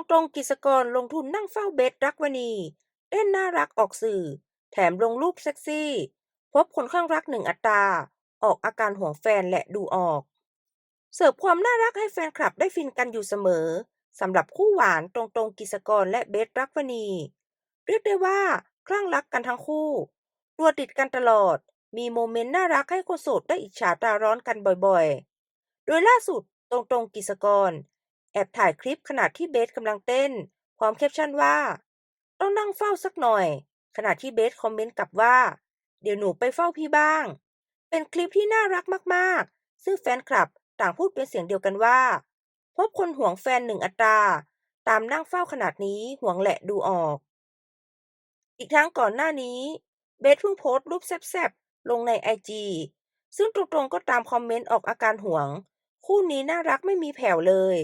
งตรงๆ กิจกรลงทุนนั่งเฝ้าเบสรักวณีเล่นน่ารักออกสื่อ แถมลงรูปเซ็กซี่ พบคนข้างรักหนึ่งอัตราออกอาการห่วงแฟนและดูออก เสิร์ฟความน่ารักให้แฟนคลับได้ฟินกันอยู่เสมอสำหรับคู่หวานตรงตรงๆกิจกรและเบสรักวณี เรียกได้ว่าคลั่งรักกันทั้งคู่ตัวติดกันตลอด มีโมเมนต์น่ารักให้คนโสดได้อิจฉาตาร้อนกันบ่อยๆ โดยล่าสุดตรงตรงๆกิจกร แอบถ่ายคลิปขณะที่เบสกำลังเต้น พร้อมแคปชั่นว่า ต้องนั่งเฝ้าสักหน่อย ขณะที่เบสคอมเมนต์กลับว่า เดี๋ยวหนูไปเฝ้าพี่บ้าง เป็นคลิปที่น่ารักมากๆ ซึ่งแฟนคลับต่างพูดเป็นเสียงเดียวกันว่า พบคนห่วงแฟนหนึ่งอัตรา ตามนั่งเฝ้าขนาดนี้ห่วงแหละดูออก อีกทั้งก่อนหน้านี้ เบสเพิ่งโพสต์รูปแซ่บๆ ลงในไอจีซึ่งตรงๆก็ตามคอมเมนต์ออกอาการห่วง คู่นี้น่ารักไม่มีแผ่วเลย